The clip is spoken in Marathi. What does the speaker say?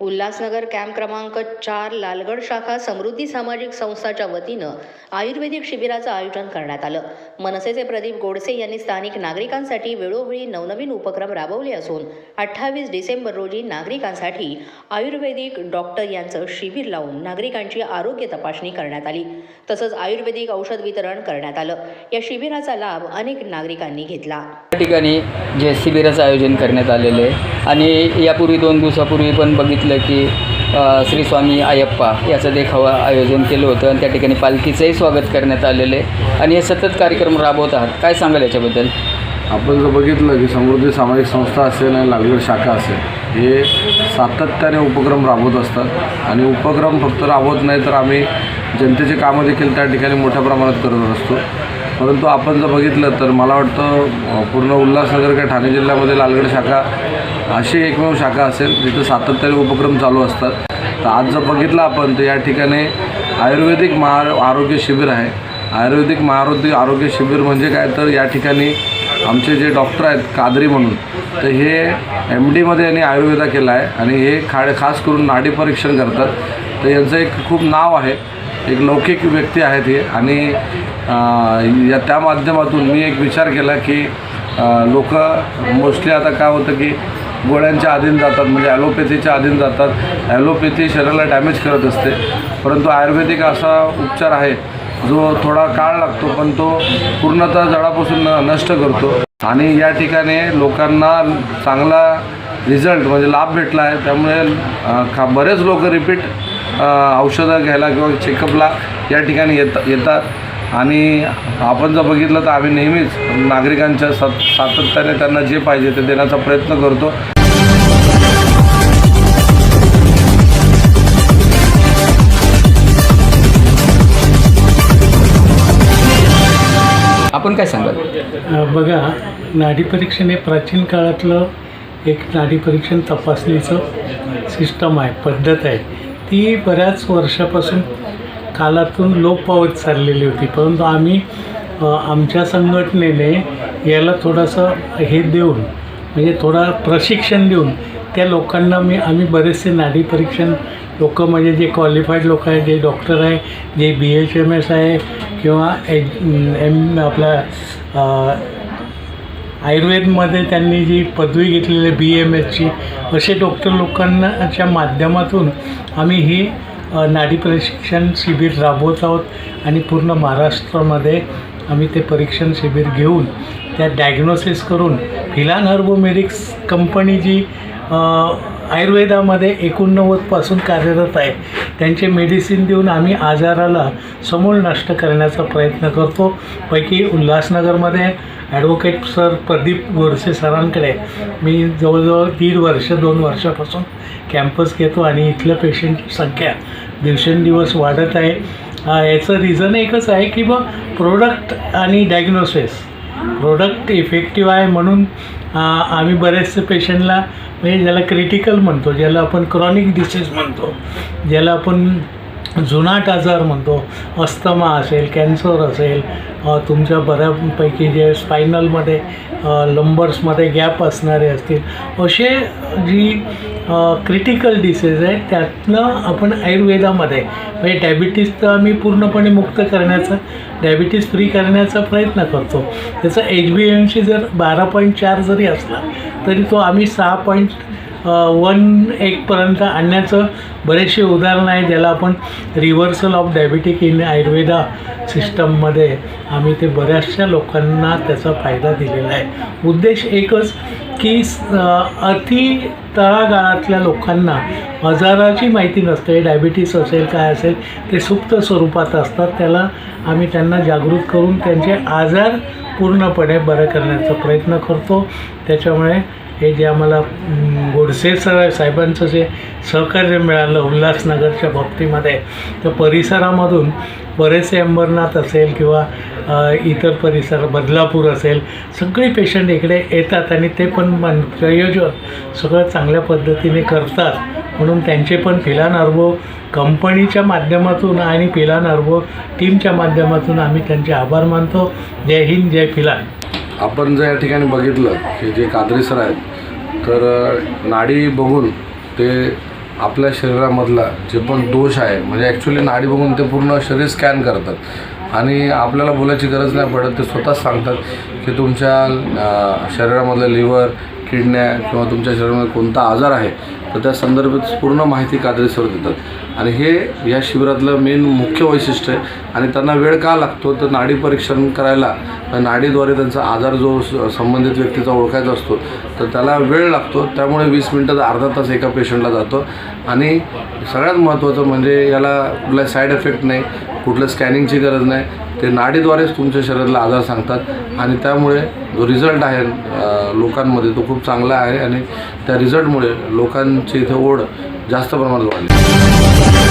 उल्हासनगर कॅम्प क्रमांक चार लालगड शाखा समृद्धी सामाजिक संस्थाच्या वतीनं आयुर्वेदिक शिबिराचं आयोजन करण्यात आलं. मनसेचे प्रदीप गोडसे यांनी स्थानिक नागरिकांसाठी वेळोवेळी नवनवीन उपक्रम राबवले असून अठ्ठावीस डिसेंबर रोजी नागरिकांसाठी आयुर्वेदिक डॉक्टर यांचं शिबिर लावून नागरिकांची आरोग्य तपासणी करण्यात आली. तसंच आयुर्वेदिक औषध वितरण करण्यात आलं. या शिबिराचा लाभ अनेक नागरिकांनी घेतला. या ठिकाणी जे शिबिराचं आयोजन करण्यात आलेलं आहे आणि यापूर्वी दोन दिवसापूर्वी पण बघितलं की श्री स्वामी अयप्पा याचं देखावा आयोजन केलं होतं आणि त्या ठिकाणी पालखीचंही स्वागत करण्यात आलेलं आहे. आणि हे सतत कार्यक्रम राबवत आहात. काय सांगाल याच्याबद्दल? आपण जर बघितलं की समृद्धी सामाजिक संस्था असेल आणि लागवड शाखा असेल हे सातत्याने उपक्रम राबवत असतात. आणि उपक्रम फक्त राबवत नाही तर आम्ही जनतेचे कामं देखील त्या ठिकाणी मोठ्या प्रमाणात करत असतो. परंतु आपण जर बघितलं तर मला वाटतं पूर्ण उल्हासनगर किंवा ठाणे जिल्ह्यामध्ये लालगड शाखा अशी एकमेव शाखा असेल जिथं सातत्याने उपक्रम चालू असतात. तर आज जर बघितलं आपण तर या ठिकाणी आयुर्वेदिक महा आरोग्य शिबिर आहे. आयुर्वेदिक महारोग्य आरोग्य शिबिर म्हणजे काय? तर या ठिकाणी आमचे जे डॉक्टर आहेत कादरी म्हणून तर हे एम डीमध्ये यांनी आयुर्वेदा केला आहे आणि हे खाड खास करून नाडी परीक्षण करतात. तर यांचं एक खूप नाव आहे. एक लौकिक व्यक्ती आहेत हे आणि या त्या माध्यमातून मी एक विचार केला की लोक मोस्टली आता काय होतं की गोळ्यांच्या अधीन जातात म्हणजे ॲलोपॅथीच्या अधीन जातात. ॲलोपॅथी शरीराला डॅमेज करत असते. परंतु आयुर्वेदिक असा उपचार आहे जो थोडा काळ लागतो पण तो पूर्णतः जळापासून न- नष्ट करतो. आणि या ठिकाणी लोकांना चांगला रिझल्ट म्हणजे लाभ भेटला आहे. त्यामुळे खा बरेच लोक रिपीट औषधं घ्यायला किंवा चेकअपला या ठिकाणी येत येतात. आणि आपण जर बघितलं तर आम्ही नेहमीच नागरिकांच्या सत सातत्याने त्यांना जे पाहिजे ते देण्याचा प्रयत्न करतो. आपण काय सांगाल? बघा नाडी परीक्षण हे प्राचीन काळातलं एक नाडी परीक्षण तपासणीचं सिस्टम आहे पद्धत आहे. ती बऱ्याच वर्षापासून कालातून लोप पावत चाललेली होती. परंतु आम्ही आमच्या संघटनेने याला थोडंसं हे देऊन म्हणजे थोडा प्रशिक्षण देऊन त्या लोकांना मी आम्ही बरेचसे नाडी परीक्षण लोक म्हणजे जे क्वालिफाईड लोक आहे जे डॉक्टर आहे जे बी एच एम एस आहे किंवा एम आपला आयुर्वेदमध्ये त्यांनी जी पदवी घेतलेली बी एम एसची असे डॉक्टर लोकांनाच्या माध्यमातून आम्ही ही नाडी प्रशिक्षण शिबिर राबवत आहोत आणि पूर्ण महाराष्ट्रामध्ये आम्ही ते परीक्षण शिबिर घेऊन त्या डायग्नोसिस करून फिलान हर्बोमेरिक्स कंपनी जी आयुर्वेदामध्ये एकोणनव्वदपासून कार्यरत आहे त्यांचे मेडिसिन देऊन आम्ही आजाराला समूळ नष्ट करण्याचा प्रयत्न करतो. पैकी उल्हासनगरमध्ये ॲडव्होकेट सर प्रदीप गोडसे सरांकडे मी जवळजवळ दीड वर्ष दोन वर्षापासून कॅम्पस घेतो आणि इथल्या पेशंटची संख्या दिवसेंदिवस वाढत आहे. याचं रिझन एकच आहे की बा प्रोडक्ट आणि डायग्नोसिस प्रोडक्ट इफेक्टिव्ह आहे म्हणून आम्ही बरेचसे पेशंटला म्हणजे ज्याला क्रिटिकल म्हणतो ज्याला आपण क्रॉनिक डिसीज म्हणतो ज्याला आपण जुनाट आजार म्हणतो अस्थमा असेल कॅन्सर असेल तुमच्या बऱ्यापैकी जे स्पायनलमध्ये लंबर्समध्ये गॅप असणारे असतील. असे जी क्रिटिकल डिसीज आहे त्यातनं आपण आयुर्वेदामध्ये म्हणजे डायबिटीज तर आम्ही पूर्णपणे मुक्त करण्याचा डायबिटीस फ्री करण्याचा प्रयत्न करतो. त्याचा एच बी एनशी जर बारा पॉईंट चार जरी असला तरी तो आम्ही सहा पॉईंट वन एकपर्यंत आणण्याचं बरेचसे उदाहरण आहे ज्याला आपण reversal of diabetic in Ayurveda सिस्टममध्ये आम्ही ते बऱ्याचशा लोकांना त्याचा फायदा दिलेला आहे. उद्देश एकच की अति तळागाळातल्या लोकांना आजाराची माहिती नसते डायबिटीस असेल काय असेल ते सुप्त स्वरूपात असतात. त्याला आम्ही त्यांना जागृत करून त्यांचे आजार पूर्णपणे बरं करण्याचा प्रयत्न करतो. त्याच्यामुळे हे जे आम्हाला गोडसे सर साहेबांचं जे सहकार्य मिळालं उल्हासनगरच्या बाबतीमध्ये तर परिसरामधून बरेचसे अंबरनाथ असेल किंवा इतर परिसर बदलापूर असेल सगळे पेशंट इकडे येतात आणि ते पण मन प्रयोजन सगळं चांगल्या पद्धतीने करतात. म्हणून त्यांचे पण फिलान अनुभव कंपनीच्या माध्यमातून आणि फिलान अनुभव टीमच्या माध्यमातून आम्ही त्यांचे आभार मानतो. जय हिंद जय फिलान आपण जर या ठिकाणी बघितलं की जे कादरी सर आहेत तर नाडी बघून ते आपल्या शरीरामधला जे पण दोष आहे म्हणजे ॲक्च्युली नाडी बघून ते पूर्ण शरीर स्कॅन करतात. आणि आपल्याला बोलायची गरज नाही पडत ते स्वतःच सांगतात की तुमच्या शरीरामधलं लिव्हर किडन्या किंवा तुमच्या शरीरामध्ये कोणता आजार आहे तर त्या संदर्भात पूर्ण माहिती कादरी सर देतात. आणि हे या शिबिरातलं मेन मुख्य वैशिष्ट्य आहे. आणि त्यांना वेळ का लागतो? तर नाडी परीक्षण करायला नाडीद्वारे त्यांचा आजार जो स- संबंधित व्यक्तीचा ओळखायचा असतो तर त्याला वेळ लागतो. त्यामुळे वीस मिनटं अर्धा तास एका पेशंटला जातो. आणि सगळ्यात महत्त्वाचं म्हणजे याला कुठला साईड इफेक्ट नाही कुठलं स्कॅनिंगची गरज नाही. ते नाडीद्वारेच तुमच्या शरीराला आजार सांगतात. आणि त्यामुळे जो रिझल्ट आहे लोकांमध्ये तो खूप चांगला आहे आणि त्या रिझल्टमुळे लोकांची इथे ओढ जास्त प्रमाणात वाढली.